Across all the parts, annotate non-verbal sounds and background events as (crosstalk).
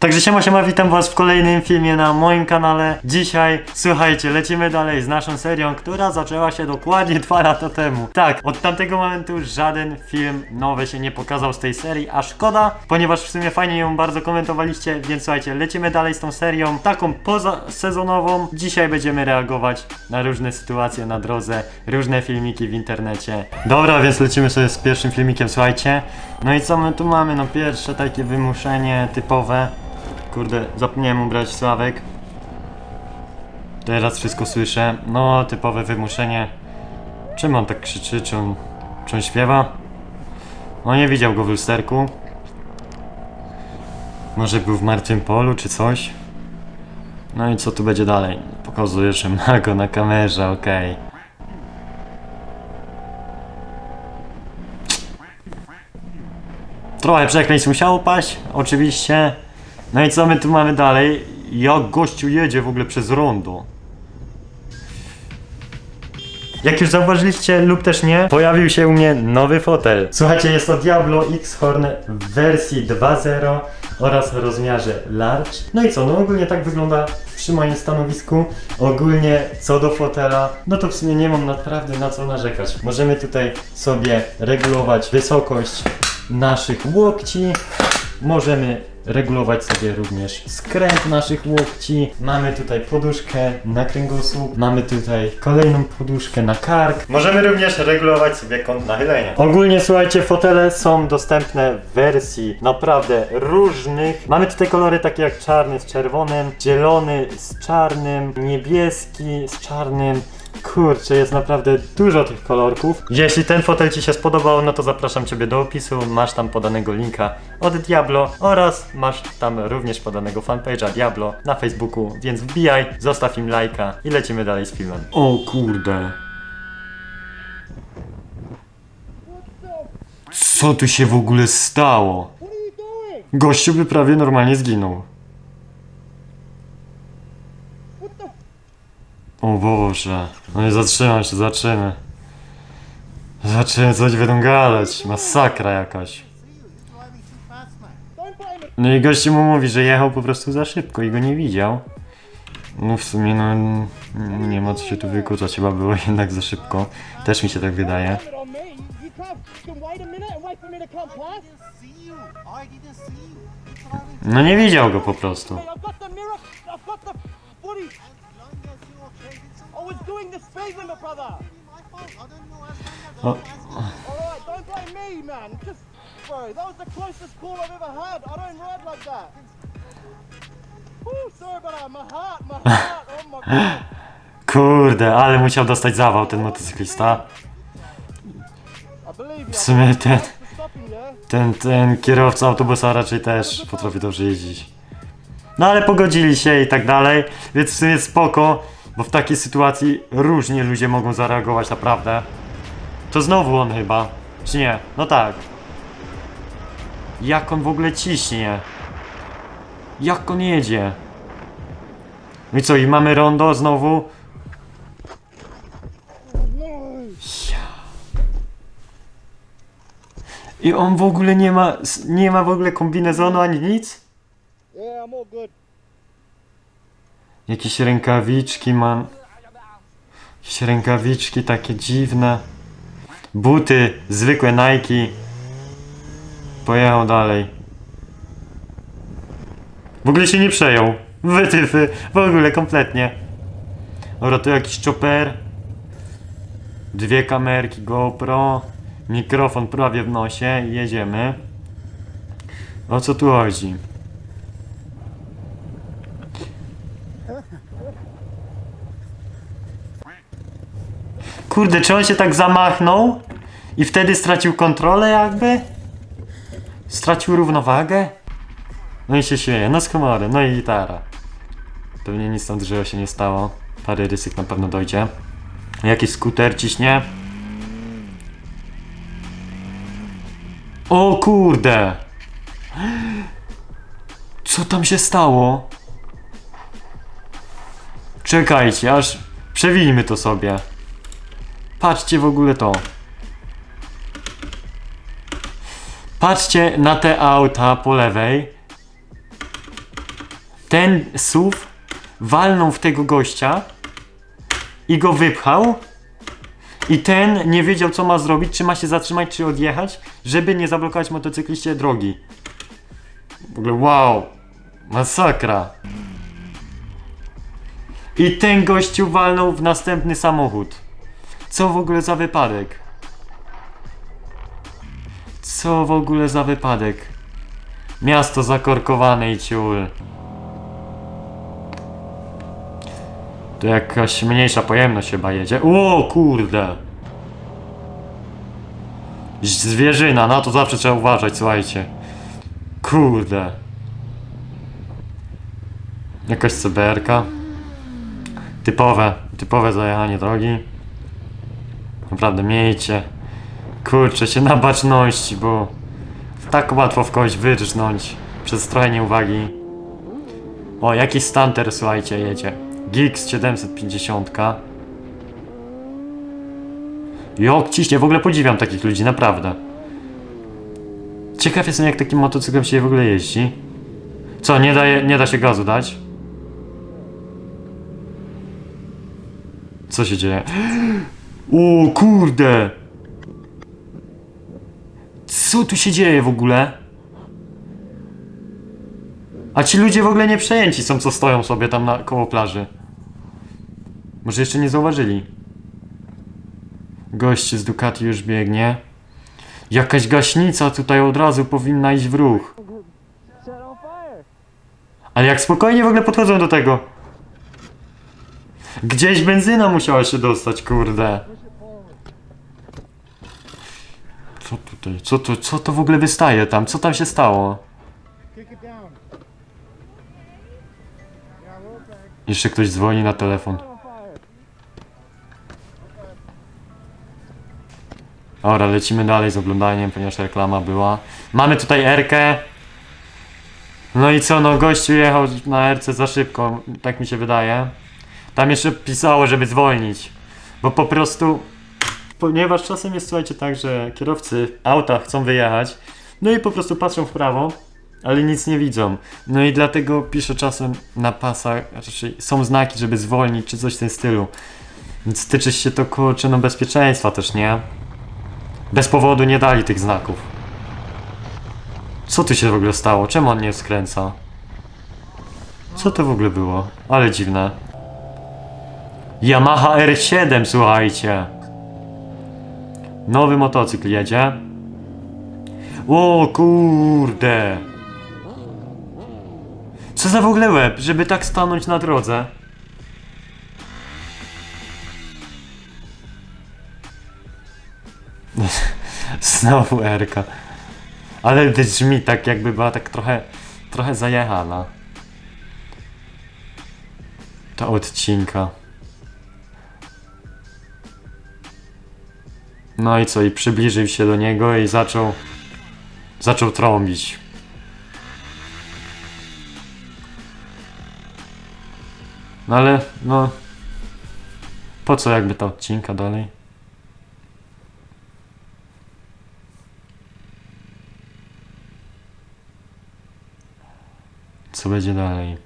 Także siema, siema, witam was w kolejnym filmie na moim kanale. Dzisiaj, słuchajcie, lecimy dalej z naszą serią, która zaczęła się dokładnie (laughs) dwa lata temu. Tak, od tamtego momentu żaden film nowy się nie pokazał z tej serii, a szkoda, ponieważ w sumie fajnie ją bardzo komentowaliście, więc słuchajcie, lecimy dalej z tą serią, taką pozasezonową. Dzisiaj będziemy reagować na różne sytuacje na drodze, różne filmiki w internecie. Dobra, więc lecimy sobie z pierwszym filmikiem, słuchajcie. No i co my tu mamy? No pierwsze takie wymuszenie typowe. Kurde, zapomniałem ubrać Sławek. Teraz wszystko słyszę. No, typowe wymuszenie. Czym on tak krzyczy? Czy on, czy on śpiewa? No, nie widział go w lusterku. Może był w martwym polu, czy coś? No i co tu będzie dalej? Pokazuje, że ma go na kamerze, okej. Trochę przekleństw musiało paść, oczywiście. No i co my tu mamy dalej? Jak gościu jedzie w ogóle przez rondo? Jak już zauważyliście lub też nie, pojawił się u mnie nowy fotel. Słuchajcie, jest to Diablo X-Horn w wersji 2.0 oraz w rozmiarze large. No i co, no ogólnie tak wygląda przy moim stanowisku. Ogólnie co do fotela, no to w sumie nie mam naprawdę na co narzekać. Możemy tutaj sobie regulować wysokość naszych łokci. Możemy regulować sobie również skręt naszych łokci. Mamy tutaj poduszkę na kręgosłup. Mamy tutaj kolejną poduszkę na kark. Możemy również regulować sobie kąt nachylenia. Ogólnie słuchajcie, fotele są dostępne w wersji naprawdę różnych. Mamy tutaj kolory takie jak czarny z czerwonym, zielony z czarnym, niebieski z czarnym. Kurczę, jest naprawdę dużo tych kolorków. Jeśli ten fotel Ci się spodobał, no to zapraszam Ciebie do opisu. Masz tam podanego linka od Diablo oraz masz tam również podanego fanpage'a Diablo na Facebooku, więc wbijaj, zostaw im lajka i lecimy dalej z filmem. O kurde. Co tu się w ogóle stało? Gościu by prawie normalnie zginął. What the? O Boże. No nie zatrzymam się, zaczymy. Zaczymy coś będą. Masakra jakaś. No i gościu mu mówi, że jechał po prostu za szybko i go nie widział. No w sumie no nie ma co się tu wykuczać, chyba było (laughs) jednak za szybko. Też mi się tak wydaje. No nie widział go po prostu. I was doing the speed limit, brother. All right, don't blame me, man. Just, bro, that was the closest call I've ever had. I don't ride like that. Woo, sorry about that. My heart, my heart. Oh my god. (laughs) Kurde, ale musiał dostać zawał ten motocyklista. I believe you. W sumie ten, Thanks for stopping, yeah? ten, ten kierowca autobusa raczej też potrafi dobrze jeździć. No ale pogodzili się i tak dalej, więc w sumie spoko, bo w takiej sytuacji różnie ludzie mogą zareagować naprawdę. To znowu on chyba, czy nie? No tak. Jak on w ogóle ciśnie? Jak on jedzie? No i co, i mamy rondo znowu? No. I on w ogóle nie ma, nie ma w ogóle kombinezonu ani nic? Yeah, I'm all good. Jakieś rękawiczki mam. Jakieś rękawiczki takie dziwne. Buty, zwykłe Nike. Pojechał dalej. W ogóle się nie przejął. Wytyfy, w ogóle kompletnie. Dobra, tu jakiś chopper. Dwie kamerki GoPro. Mikrofon prawie w nosie. Jedziemy. O co tu chodzi? Kurde, czy on się tak zamachnął i wtedy stracił kontrolę jakby? Stracił równowagę? No i się śmieje, no z no i gitara. Pewnie nic tam dużego się nie stało. Parę rysyk na pewno dojdzie. Jakiś skuter ciśnie. O kurde! Co tam się stało? Czekajcie, aż przewijmy to sobie. Patrzcie w ogóle to. Patrzcie na te auta po lewej. ten SUV walnął w tego gościa i go wypchał. I ten nie wiedział, co ma zrobić, czy ma się zatrzymać, czy odjechać, żeby nie zablokować motocykliście drogi. W ogóle wow, masakra. I ten gościu walnął w następny samochód. Co w ogóle za wypadek? Co w ogóle za wypadek? Miasto zakorkowane i ciul. Tu jakaś mniejsza pojemność chyba jedzie. O kurde! Zwierzyna, na to zawsze trzeba uważać, słuchajcie. Kurde. Jakaś cyberka. Typowe, typowe zajechanie drogi. Naprawdę miejcie. Kurczę się na baczności, bo tak łatwo w kogoś wyrżnąć przez trochę nieuwagi. O, jakiś Stunter, słuchajcie, jedzie. Gix 750. Jak ciśnie, w ogóle podziwiam takich ludzi, naprawdę. Ciekaw jestem, jak takim motocyklem się w ogóle jeździ. Co, nie, daje, nie da się gazu dać? Co się dzieje? O kurde! Co tu się dzieje w ogóle? A ci ludzie w ogóle nie przejęci są, co stoją sobie tam na koło plaży. Może jeszcze nie zauważyli. Gość z Ducati już biegnie. Jakaś gaśnica tutaj od razu powinna iść w ruch. Ale jak spokojnie w ogóle podchodzą do tego. Gdzieś benzyna musiała się dostać, kurde. Co tutaj? Co to, co to w ogóle wystaje tam? Co tam się stało? Jeszcze ktoś dzwoni na telefon. Dobra, lecimy dalej z oglądaniem, ponieważ reklama była. Mamy tutaj Erkę. No i co, no gościu jechał na Erce za szybko, tak mi się wydaje. Tam jeszcze pisało, żeby zwolnić. Bo po prostu... Ponieważ czasem jest, słuchajcie, tak, że kierowcy auta chcą wyjechać, no i po prostu patrzą w prawo, ale nic nie widzą. No i dlatego piszę czasem na pasach, raczej są znaki, żeby zwolnić, czy coś w tym stylu. Więc tyczy się to, kurczę, no bezpieczeństwa też, nie? Bez powodu nie dali tych znaków. Co tu się w ogóle stało? Czemu on nie skręca? Co to w ogóle było? Ale dziwne. Yamaha R7, słuchajcie. Nowy motocykl jedzie. O kurde. Co za w ogóle łeb, żeby tak stanąć na drodze? (laughs) Znowu Erka. Ale brzmi tak jakby była tak trochę, trochę zajechana. Ta odcinka. No i co, i przybliżył się do niego i zaczął, zaczął trąbić. No ale, no, po co jakby ta odcinka dalej? Co będzie dalej?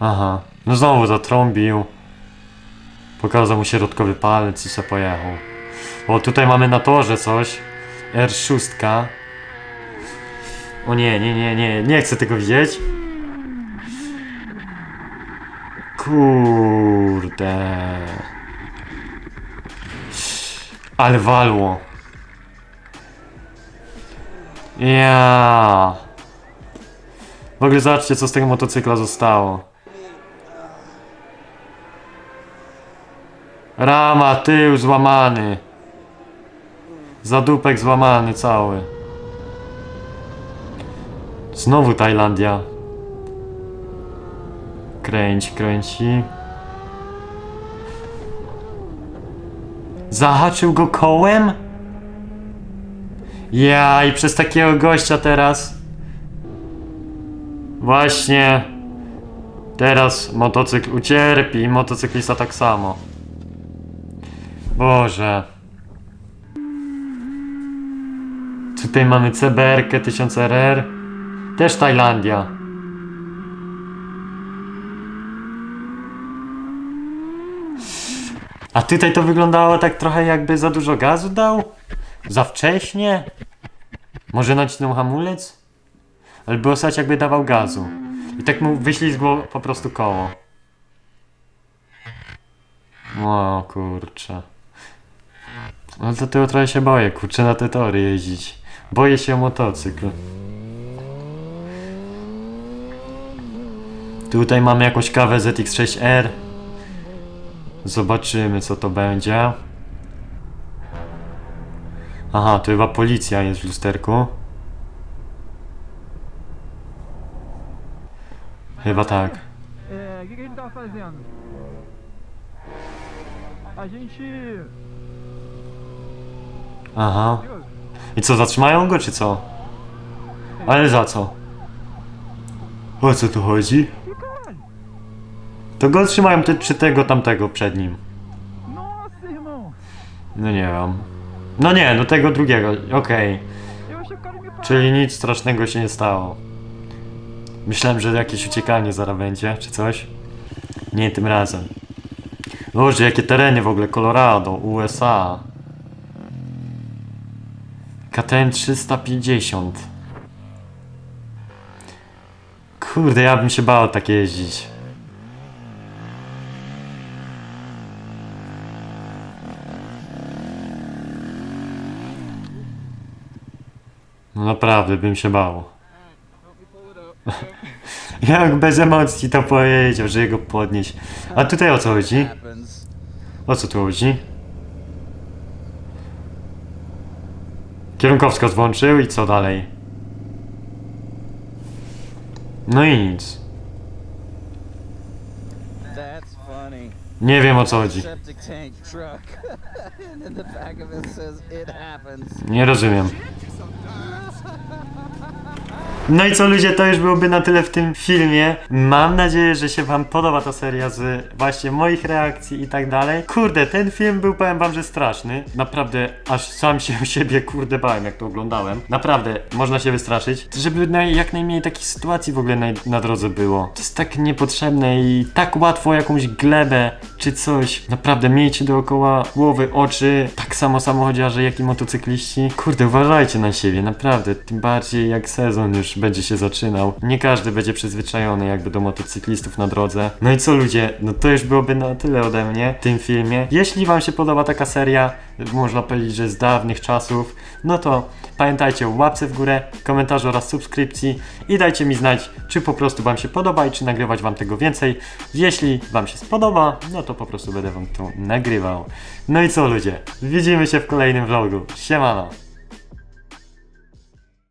Aha, no znowu zatrąbił. Pokazał mu środkowy palec i se pojechał. O, tutaj mamy na torze coś. R6. O nie, nie, nie, nie, nie chcę tego widzieć. Kurde. Ale walło. Ja. W ogóle zobaczcie, co z tego motocykla zostało. Rama, tył złamany. Zadupek złamany cały. Znowu Tajlandia. Kręć, kręci. Zahaczył go kołem? Ja i przez takiego gościa teraz. Właśnie. Teraz motocykl ucierpi motocyklista tak samo. Boże. Tutaj mamy CBR 1000RR. Też Tajlandia. A tutaj to wyglądało tak trochę jakby za dużo gazu dał? Za wcześnie? Może nacisnął hamulec? Ale było słychać jakby dawał gazu. I tak mu wyślizgło po prostu koło. O kurczę. No to tego trochę się boję, kurczę, na te tory jeździć. Boję się motocykl. Tutaj mamy jakąś kawę ZX6R. Zobaczymy co to będzie. Aha, to chyba policja jest w lusterku. Chyba tak. Que a gente tava fazendo? A gente. Aha. I co, zatrzymają go czy co? Ale za co? O co tu chodzi? To go trzymają te, czy tego tamtego przed nim. No nie wiem. No nie, do tego drugiego, okej. Czyli nic strasznego się nie stało. Myślałem, że jakieś uciekanie zaraz będzie, czy coś. Nie tym razem. Boże, jakie tereny w ogóle, Colorado, USA. KTM 350. Kurde, ja bym się bał tak jeździć. No naprawdę, bym się bał. (laughs) Jak bez emocji to powiedział, że jego podnieść. A tutaj o co chodzi? O co tu chodzi? Kierunkowskaz włączył i co dalej? No i nic. That's funny. Nie wiem o co chodzi. Septic tank truck. (laughs) and in the back of it says it happens. Nie rozumiem. (laughs) No i co ludzie, to już byłoby na tyle w tym filmie. Mam nadzieję, że się wam podoba ta seria z właśnie moich reakcji i tak dalej. Kurde, ten film był, powiem wam, że straszny. Naprawdę, aż sam się siebie kurde bałem, jak to oglądałem. Naprawdę, można się wystraszyć. Żeby naj, jak najmniej takich sytuacji w ogóle na, na drodze było. To jest tak niepotrzebne i tak łatwo jakąś glebę czy coś. Naprawdę, miejcie dookoła głowy, oczy. Tak samo samochodziarze, jak i motocykliści. Kurde, uważajcie na siebie, naprawdę. Tym bardziej jak sezon już będzie się zaczynał. Nie każdy będzie przyzwyczajony jakby do motocyklistów na drodze. No i co ludzie, no to już byłoby na tyle ode mnie w tym filmie. Jeśli wam się podoba taka seria, można powiedzieć, że z dawnych czasów, no to pamiętajcie o łapce w górę, komentarzu oraz subskrypcji i dajcie mi znać, czy po prostu wam się podoba i czy nagrywać wam tego więcej. Jeśli wam się spodoba, no to po prostu będę wam to nagrywał. No i co ludzie, widzimy się w kolejnym vlogu. Siemano!